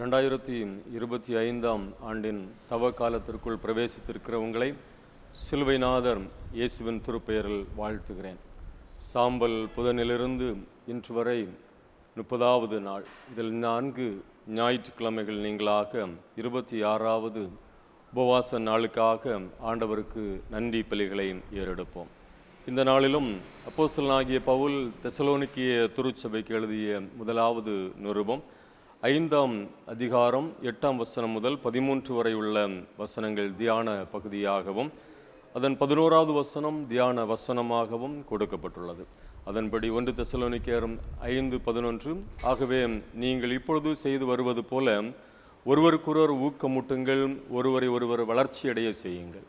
ரெண்டாயிரத்தி இருபத்தி ஐந்தாம் ஆண்டின் தவ காலத்திற்குள் பிரவேசித்திருக்கிற உங்களை சிலுவைநாதர் இயேசுவின் திருப்பெயரில் வாழ்த்துகிறேன். சாம்பல் புதனிலிருந்து இன்று வரை முப்பதாவது நாள். இதில் நான்கு ஞாயிற்றுக்கிழமைகள் நீங்களாக இருபத்தி ஆறாவது உபவாச நாளுக்காக ஆண்டவருக்கு நன்றி பலிகளை ஏறெடுப்போம். இந்த நாளிலும் அப்போஸ்தலனாகிய பவுல் தெசலோனிக்கிய திருச்சபைக்கு எழுதிய முதலாவது நிருபம் ஐந்தாம் அதிகாரம் எட்டாம் வசனம் முதல் பதிமூன்று வரை உள்ள வசனங்கள் தியான பகுதியாகவும் அதன் பதினோராவது வசனம் தியான வசனமாகவும் கொடுக்கப்பட்டுள்ளது. அதன்படி ஒன்று தெசலோனிக்கேர் ஐந்து பதினொன்று ஆகவே நீங்கள் இப்பொழுது செய்து வருவது போல ஒருவருக்கொருவர் ஊக்கமூட்டுங்கள் ஒருவரை ஒருவர் வளர்ச்சியடைய செய்யுங்கள்.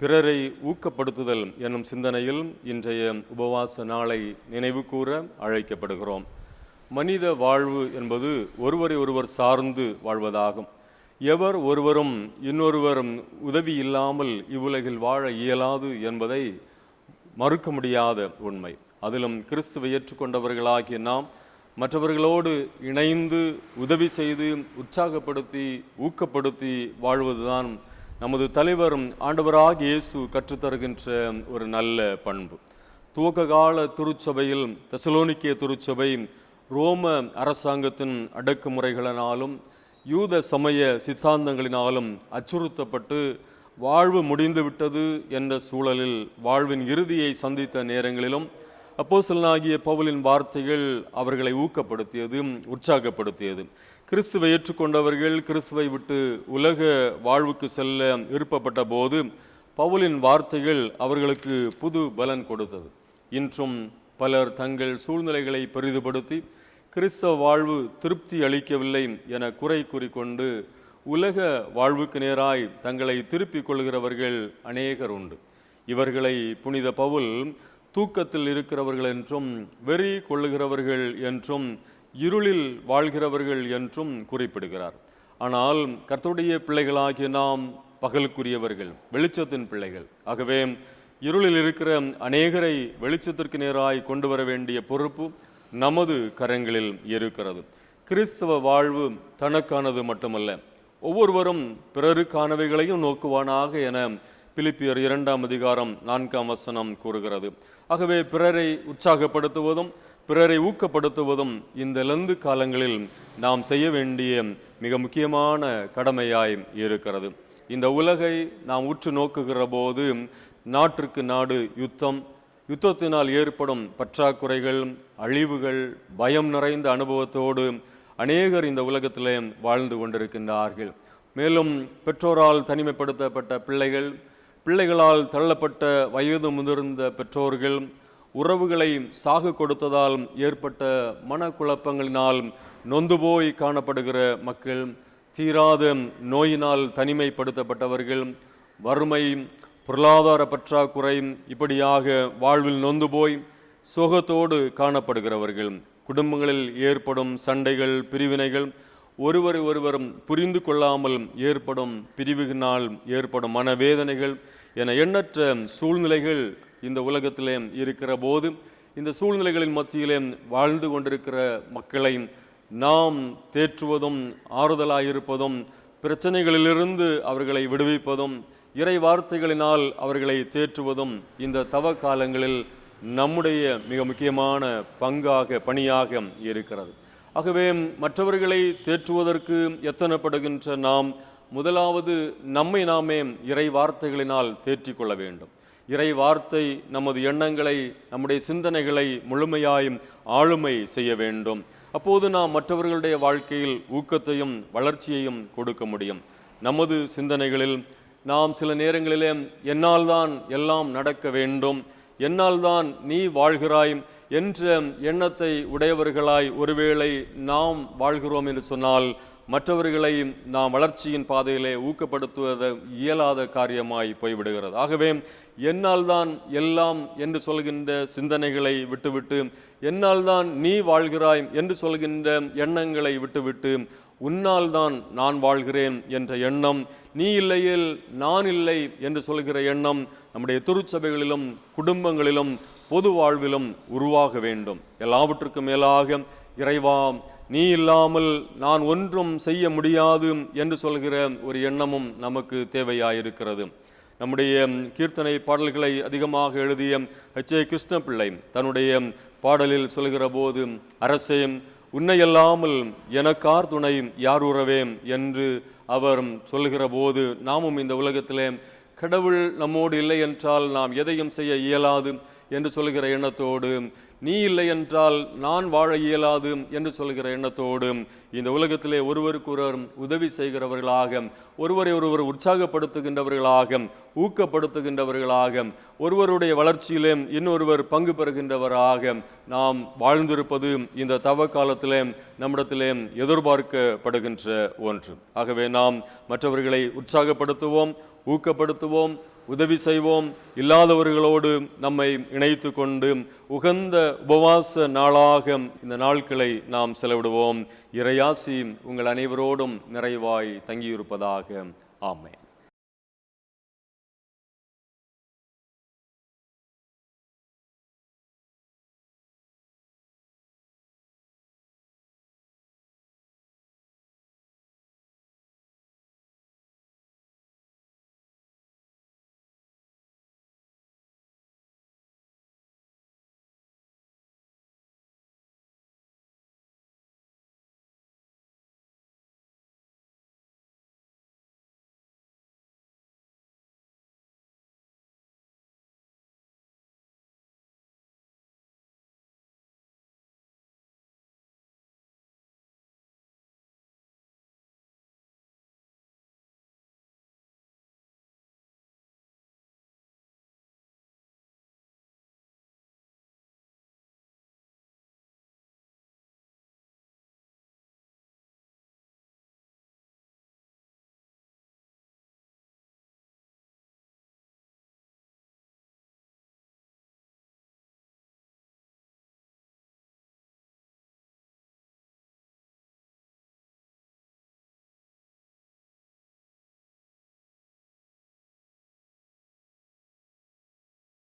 பிறரை ஊக்கப்படுத்துதல் என்னும் சிந்தனையில் இன்றைய உபவாச நாளை நினைவு கூற அழைக்கப்படுகிறோம். மனித வாழ்வு என்பது ஒருவரை ஒருவர் சார்ந்து வாழ்வதாகும். எவர் ஒருவரும் இன்னொருவரும் உதவி இல்லாமல் இவ்வுலகில் வாழ இயலாது என்பதை மறுக்க முடியாத உண்மை. அதிலும் கிறிஸ்துவை ஏற்றுக்கொண்டவர்களாகிய நாம் மற்றவர்களோடு இணைந்து உதவி செய்து உற்சாகப்படுத்தி ஊக்கப்படுத்தி வாழ்வதுதான் நமது தலைவரும் ஆண்டவராக இயேசு கற்றுத்தருகின்ற ஒரு நல்ல பண்பு. துவக்க கால திருச்சபையில் தெசலோனிக்கிய திருச்சபை ரோம அரசாங்கத்தின் அடக்குமுறைகளினாலும் யூத சமய சித்தாந்தங்களினாலும் அச்சுறுத்தப்பட்டு வாழ்வு முடிந்துவிட்டது என்ற சூழலில் வாழ்வின் இறுதியை சந்தித்த நேரங்களிலும் அப்போசலனாகிய பவுலின் வார்த்தைகள் அவர்களை ஊக்கப்படுத்தியது உற்சாகப்படுத்தியது. கிறிஸ்துவை ஏற்றுக்கொண்டவர்கள் கிறிஸ்துவை விட்டு உலக வாழ்வுக்கு செல்ல விருப்பப்பட்ட போது பவுலின் வார்த்தைகள் அவர்களுக்கு புது பலன் கொடுத்தது. இன்றும் பலர் தங்கள் சூழ்நிலைகளை பெரிதுபடுத்தி கிறிஸ்தவ வாழ்வு திருப்தி அளிக்கவில்லை என குறை கூறிக்கொண்டு உலக வாழ்வுக்கு நேராய் தங்களை திருப்பிக் கொள்கிறவர்கள் அநேகர் உண்டு. இவர்களை புனித பவுல் தூக்கத்தில் இருக்கிறவர்கள் என்றும் வெறி கொள்ளுகிறவர்கள் என்றும் இருளில் வாழ்கிறவர்கள் என்றும் குறிப்பிடுகிறார். ஆனால் கர்த்தருடைய பிள்ளைகளாகிய நாம் பகலுக்குரியவர்கள் வெளிச்சத்தின் பிள்ளைகள். ஆகவே இருளில் இருக்கிற அநேகரை வெளிச்சத்திற்கு நேராய் கொண்டு வர வேண்டிய பொறுப்பு நமது கரங்களில் இருக்கிறது. கிறிஸ்தவ வாழ்வு தனக்கானது மட்டுமல்ல ஒவ்வொருவரும் பிறருக்கானவைகளையும் நோக்குவானாக என பிலிப்பியர் இரண்டாம் அதிகாரம் நான்காம் வசனம் கூறுகிறது. ஆகவே பிறரை உற்சாகப்படுத்துவதும் பிறரை ஊக்கப்படுத்துவதும் இந்த லந்து காலங்களில் நாம் செய்ய வேண்டிய மிக முக்கியமான கடமையாய் இருக்கிறது. இந்த உலகை நாம் உற்று நோக்குகிற போது நாட்டிற்கு நாடு யுத்தம் யுத்தத்தினால் ஏற்படும் பற்றாக்குறைகள் அழிவுகள் பயம் நிறைந்த அனுபவத்தோடு அநேகர் இந்த உலகத்திலே வாழ்ந்து கொண்டிருக்கின்றார்கள். மேலும் பெற்றோரால் தனிமைப்படுத்தப்பட்ட பிள்ளைகள் பிள்ளைகளால் தள்ளப்பட்ட வயது முதிர்ந்த பெற்றோர்கள் உறவுகளை சாகு கொடுத்ததால் ஏற்பட்ட மனக்குழப்பங்களினால் நொந்து போய் காணப்படுகிற மக்கள் தீராத நோயினால் தனிமைப்படுத்தப்பட்டவர்கள் வறுமை பொருளாதார பற்றாக்குறை இப்படியாக வாழ்வில் நொந்து போய் சுகத்தோடு காணப்படுகிறவர்கள் குடும்பங்களில் ஏற்படும் சண்டைகள் பிரிவினைகள் ஒருவரை ஒருவரும் புரிந்து கொள்ளாமல் ஏற்படும் பிரிவுகளினால் ஏற்படும் மனவேதனைகள் என எண்ணற்ற சூழ்நிலைகள் இந்த உலகத்திலே இருக்கிற போது இந்த சூழ்நிலைகளின் மத்தியிலே வாழ்ந்து கொண்டிருக்கிற மக்களை நாம் தேற்றுவதும் ஆறுதலாயிருப்பதும் பிரச்சனைகளிலிருந்து அவர்களை விடுவிப்பதும் இறை வார்த்தைகளினால் அவர்களை தேற்றுவதும் இந்த தவ காலங்களில் நம்முடைய மிக முக்கியமான பங்காக பணியாக இருக்கிறது. ஆகவே மற்றவர்களை தேற்றுவதற்கு எத்தனைப்படுகின்ற நாம் முதலாவது நம்மை நாமே இறை வார்த்தைகளினால் தேற்றிக் கொள்ள வேண்டும். இறை வார்த்தை நமது எண்ணங்களை நம்முடைய சிந்தனைகளை முழுமையாய் ஆளுமை செய்ய வேண்டும். அப்போது நாம் மற்றவர்களுடைய வாழ்க்கையில் ஊக்கத்தையும் வளர்ச்சியையும் கொடுக்க முடியும். நமது சிந்தனைகளில் நாம் சில நேரங்களிலே என்னால் தான் எல்லாம் நடக்க வேண்டும்? என்னால் தான் நீ வாழ்கிறாய்? என்ற எண்ணத்தை உடையவர்களாய் ஒருவேளை நாம் வாழ்கிறோம் என்று சொன்னால் மற்றவர்களை நாம் வளர்ச்சியின் பாதையிலே ஊக்கப்படுத்துவது இயலாத காரியமாய் போய்விடுகிறது. ஆகவே என்னால் தான் எல்லாம் என்று சொல்கின்ற சிந்தனைகளை விட்டுவிட்டு என்னால் தான் நீ வாழ்கிறாய் என்று சொல்கின்ற எண்ணங்களை விட்டுவிட்டு உன்னால் தான் நான் வாழ்கிறேன் என்ற எண்ணம் நீ இல்லையில் நான் இல்லை என்று சொல்கிற எண்ணம் நம்முடைய திருச்சபைகளிலும் குடும்பங்களிலும் பொது வாழ்விலும் உருவாக வேண்டும். எல்லாவற்றுக்கும் மேலாக இறைவா நீ இல்லாமல் நான் ஒன்றும் செய்ய முடியாது என்று சொல்கிற ஒரு எண்ணமும் நமக்கு தேவையாயிருக்கிறது. நம்முடைய கீர்த்தனை பாடல்களை அதிகமாக எழுதிய ஹெச் ஏ கிருஷ்ணபிள்ளை தன்னுடைய பாடலில் சொல்கிற போது அரசே உன்னையல்லாமல் எனக்கார் துணை யார் உறவே என்று அவர் சொல்கிற போது நாமும் இந்த உலகத்திலே கடவுள் நம்மோடு இல்லை என்றால் நாம் எதையும் செய்ய இயலாது என்று சொல்கிற எண்ணத்தோடு நீ இல்லை என்றால் நான் வாழ இயலாது என்று சொல்கிற எண்ணத்தோடு இந்த உலகத்திலே ஒருவருக்கொருவர் உதவி செய்கிறவர்களாக ஒருவரை ஒருவர் உற்சாகப்படுத்துகின்றவர்களாக ஊக்கப்படுத்துகின்றவர்களாக ஒருவருடைய வளர்ச்சியிலே இன்னொருவர் பங்கு பெறுகின்றவராக நாம் வாழ்ந்திருப்பது இந்த தவ காலத்திலே நம்மிடத்திலே எதிர்பார்க்கப்படுகின்ற ஒன்று. ஆகவே நாம் மற்றவர்களை உற்சாகப்படுத்துவோம் ஊக்கப்படுத்துவோம் உதவி செய்வோம். இல்லாதவர்களோடு நம்மை இணைத்து கொண்டு உகந்த உபவாச நாளாக இந்த நாட்களை நாம் செலவிடுவோம். இறையாசி உங்கள் அனைவரோடும் நிறைவாய் தங்கியிருப்பதாக. ஆமே